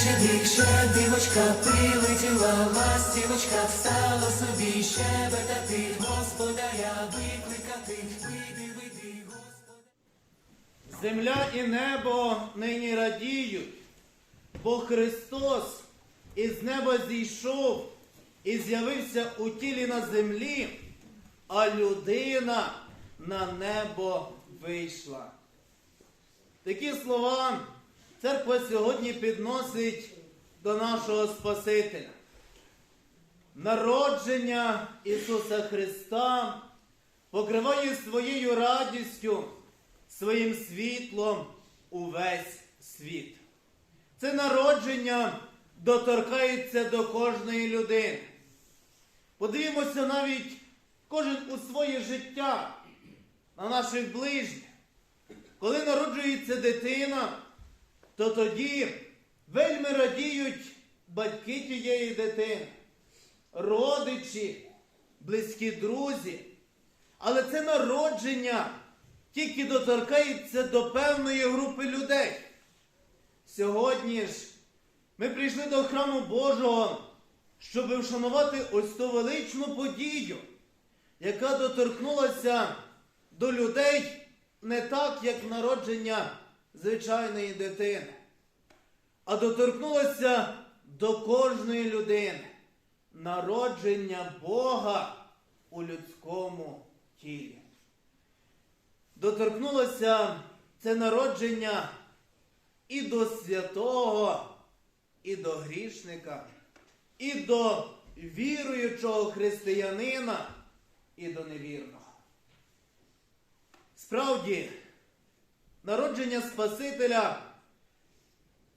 щедрик, щедрівочка, прилетіла ластівочка, стала собі щебетати, господаря викликати, вийди, вийди, господи. Земля і небо нині радіють, бо Христос із неба зійшов і з'явився у тілі на землі, а людина на небо вийшла. Такі слова церква сьогодні підносить до нашого Спасителя. Народження Ісуса Христа покриває своєю радістю, своїм світлом увесь світ. Це народження доторкається до кожної людини. Подивімося навіть кожен у своє життя на наших ближніх. Коли народжується дитина, то тоді вельми радіють батьки тієї дитини, родичі, близькі друзі. Але це народження тільки доторкається до певної групи людей. Сьогодні ж ми прийшли до храму Божого, щоб вшанувати ось ту величну подію, яка доторкнулася до людей не так, як народження звичайної дитини, а доторкнулася до кожної людини народження Бога у людському тілі. Доторкнулося це народження і до святого, і до грішника, і до віруючого християнина, і до невірного. Справді, народження Спасителя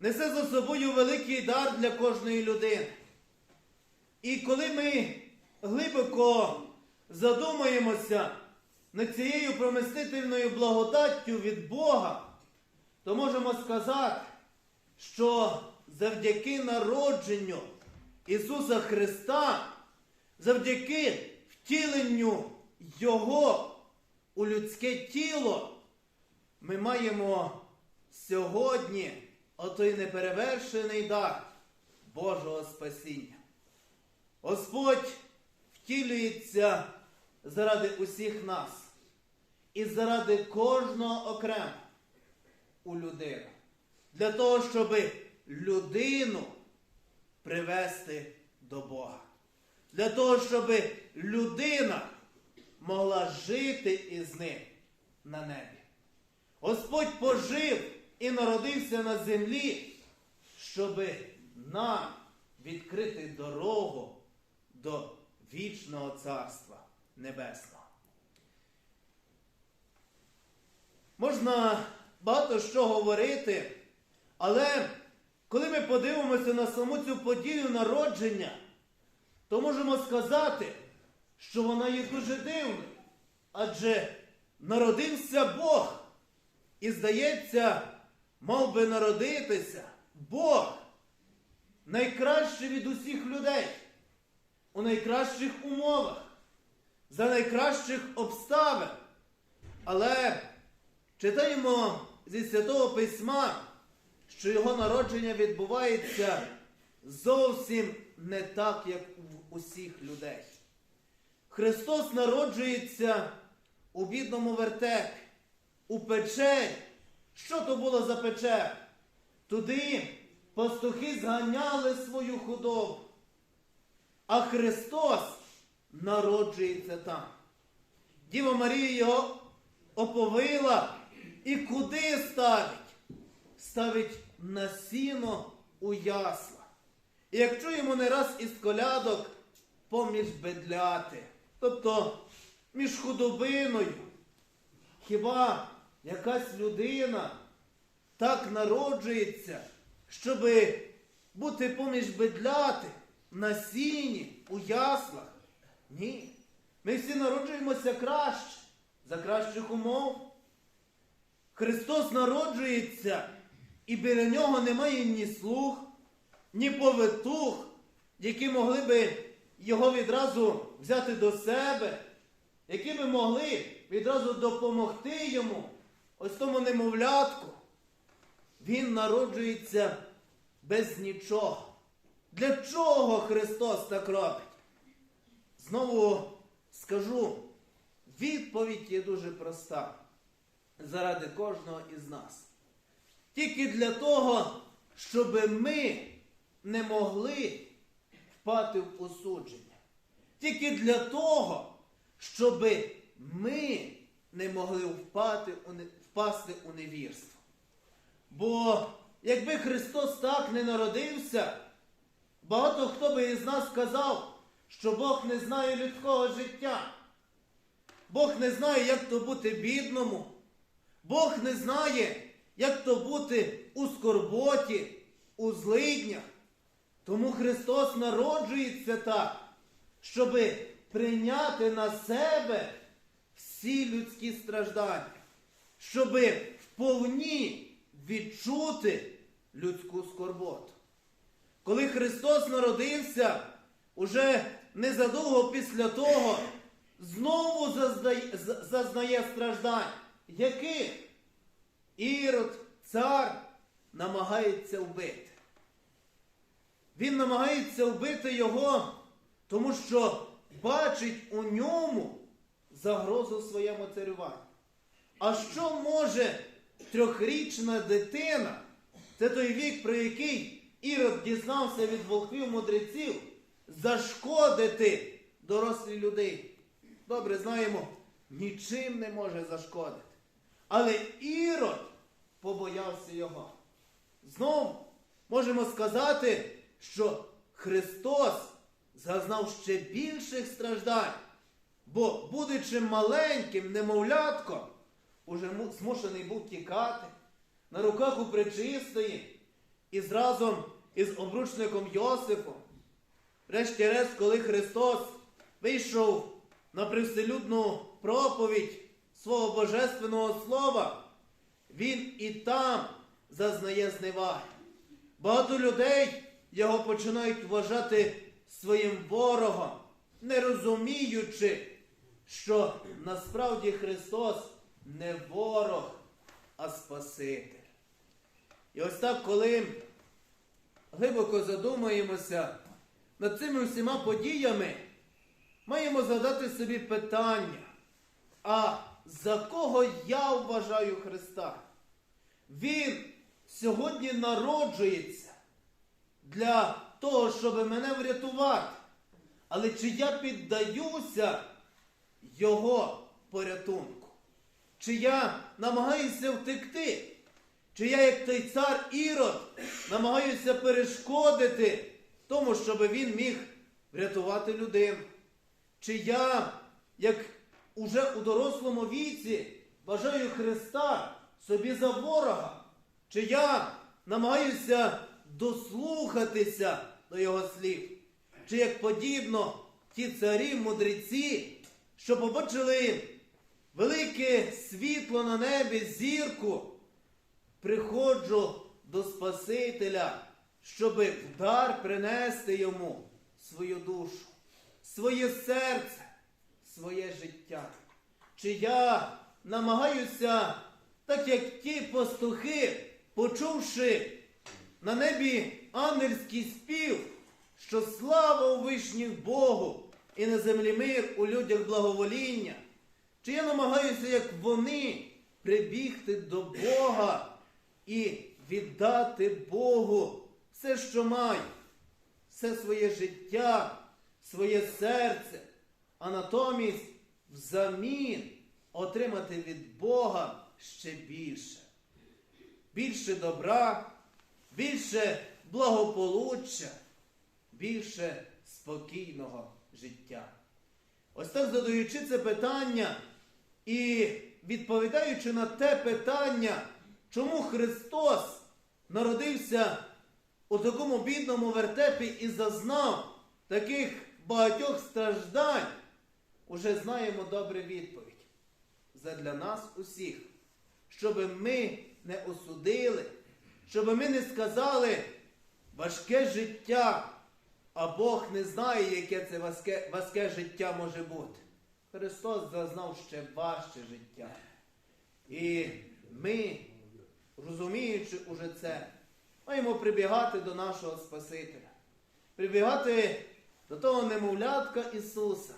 несе за собою великий дар для кожної людини. І коли ми глибоко задумаємося над цією промистительною благодаттю від Бога, то можемо сказати, що завдяки народженню Ісуса Христа, завдяки втіленню Його у людське тіло, ми маємо сьогодні отой неперевершений дар Божого спасіння. Господь втілюється заради усіх нас і заради кожного окремо у людину. Для того, щоб людину привести до Бога. Для того, щоб людина могла жити із ним на небі. Господь пожив і народився на землі, щоб нам відкрити дорогу до вічного царства небесного. Можна багато що говорити, але коли ми подивимося на саму цю подію народження, то можемо сказати, що вона є дуже дивною. Адже народився Бог. І здається, мав би народитися Бог найкращий від усіх людей, у найкращих умовах, за найкращих обставин. Але читаємо зі Святого Письма, що його народження відбувається зовсім не так, як у усіх людей. Христос народжується у бідному вертепі, у печері. Що то було за печер? Туди пастухи зганяли свою худобу. А Христос народжується там. Діва Марія його оповила і куди ставить? Ставить на сіно у ясла. І як чуємо не раз із колядок, поміж бедляти, тобто між худобиною. Хіба якась людина так народжується, щоб бути поміж бедляти на сіні, у яслах? Ні. Ми всі народжуємося краще, за кращих умов. Христос народжується, і біля нього немає ні слуг, ні повитух, які могли би його відразу взяти до себе, які би могли відразу допомогти йому, ось тому немовлятку. Він народжується без нічого. Для чого Христос так робить? Знову скажу, відповідь є дуже проста. Заради кожного із нас. Тільки для того, щоб ми не могли впати в осудження. Тільки для того, щоб ми не могли впати, впасти у невірство. Бо якби Христос так не народився, багато хто би із нас сказав, що Бог не знає людського життя. Бог не знає, як то бути бідному. Бог не знає, як то бути у скорботі, у злиднях. Тому Христос народжується так, щоб прийняти на себе всі людські страждання, щоб вповні відчути людську скорботу. Коли Христос народився, уже незадовго після того знову зазнає, зазнає страждань. Яких? Ірод, цар намагається вбити. Він намагається вбити його, тому що бачить у ньому загрозу своєму царюванню. А що може трьохрічна дитина, це той вік, про який Ірод дізнався від волхвів мудреців, зашкодити дорослій людині? Добре знаємо, нічим не може зашкодити. Але Ірод побоявся його. Знов можемо сказати, що Христос зазнав ще більших страждань, бо, будучи маленьким немовлятком, уже змушений був тікати на руках у пречистої і зразом із обручником Йосифом. Врешті-решт, коли Христос вийшов на привселюдну проповідь свого божественного слова, він і там зазнає зневаги. Багато людей його починають вважати своїм ворогом, не розуміючи, що насправді Христос не ворог, а Спаситель. І ось так, коли глибоко задумаємося над цими всіма подіями, маємо задати собі питання, а за кого я вважаю Христа? Він сьогодні народжується для того, щоб мене врятувати. Але чи я піддаюся Його порятунку? Чи я намагаюся втекти? Чи я, як той цар Ірод, намагаюся перешкодити тому, щоб він міг врятувати людину? Чи я, як уже у дорослому віці, бажаю Христа собі за ворога? Чи я намагаюся дослухатися до Його слів? Чи як подібно ті царі, мудреці, що побачили велике світло на небі, зірку, приходжу до Спасителя, щоб в дар принести йому свою душу, своє серце, своє життя. Чи я намагаюся, так як ті пастухи, почувши на небі ангельський спів, що слава у вишніх Богу і на землі мир у людях благовоління, чи я намагаюся, як вони, прибігти до Бога і віддати Богу все, що маю, все своє життя, своє серце, а натомість взамін отримати від Бога ще більше. Більше добра, більше благополуччя, більше спокійного життя. Ось так задаючи це питання і відповідаючи на те питання, чому Христос народився у такому бідному вертепі і зазнав таких багатьох страждань, уже знаємо добре відповідь. Задля нас усіх, щоб ми не осудили, щоб ми не сказали важке життя, а Бог не знає, яке це важке, важке життя може бути. Христос зазнав ще важче життя. І ми, розуміючи уже це, маємо прибігати до нашого Спасителя, прибігати до того немовлятка Ісуса,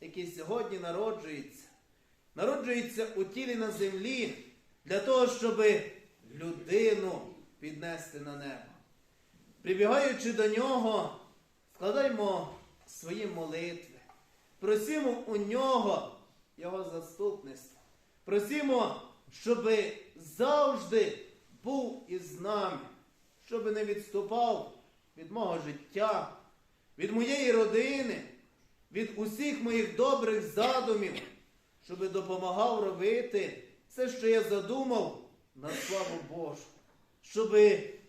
який сьогодні народжується, народжується у тілі на землі для того, щоб людину піднести на небо. Прибігаючи до нього, складаймо свої молитви, просимо у нього Його заступництво. Просимо, щоб завжди був із нами, щоб не відступав від мого життя, від моєї родини, від усіх моїх добрих задумів, щоб допомагав робити все, що я задумав на славу Божу, щоб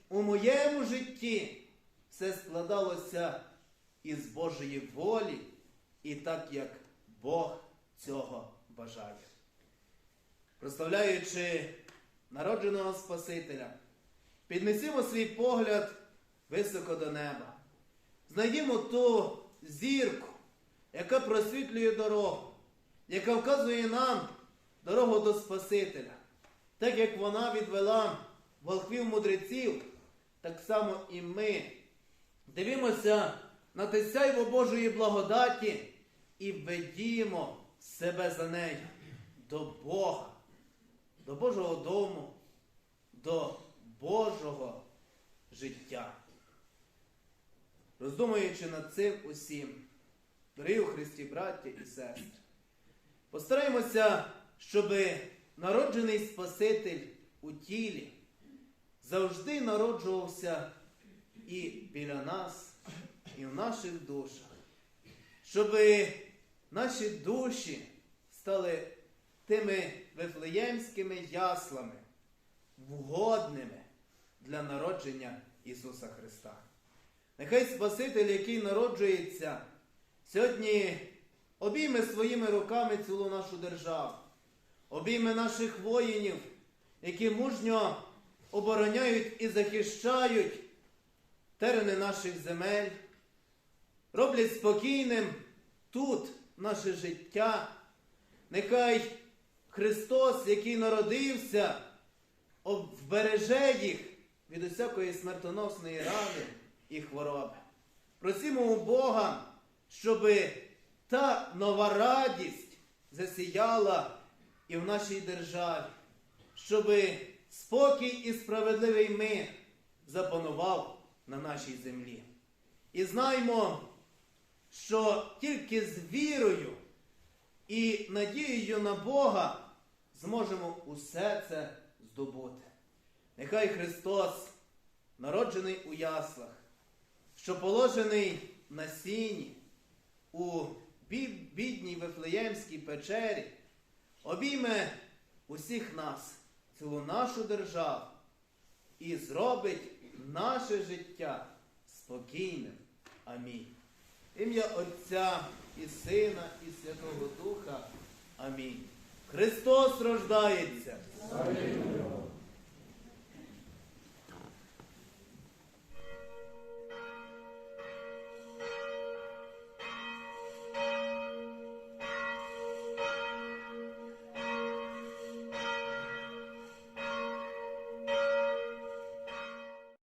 у моєму житті все складалося із Божої волі і так, як Бог цього бажає. Прославляючи народженого Спасителя, піднесімо свій погляд високо до неба. Знайдімо ту зірку, яка просвітлює дорогу, яка вказує нам дорогу до Спасителя. Так як вона відвела волхвів мудреців, так само і ми дивимося на те сяйво Божої благодаті і ведімо себе за нею до Бога, до Божого дому, до Божого життя. Роздумуючи над цим усім, дорогі у Христі, браття і сестри, постараємося, щоб народжений Спаситель у тілі завжди народжувався і біля нас, і в наших душах, щоб наші душі стали тими вифлеємськими яслами, вгодними для народження Ісуса Христа. Нехай Спаситель, який народжується, сьогодні обійме своїми руками цілу нашу державу, обійме наших воїнів, які мужньо обороняють і захищають терени наших земель, роблять спокійним тут наше життя. Нехай Христос, який народився, вбереже їх від усякої смертоносної рани і хвороби. Просимо у Бога, щоб та нова радість засіяла і в нашій державі, щоб спокій і справедливий мир запанував на нашій землі. І знаймо, що тільки з вірою і надією на Бога зможемо усе це здобути. Нехай Христос, народжений у яслах, що положений на сіні у бідній Вифлеємській печері, обійме усіх нас, цілу нашу державу і зробить наше життя спокійним. Амінь. Ім'я Отця і Сина, і Святого Духа. Амінь. Христос рождається.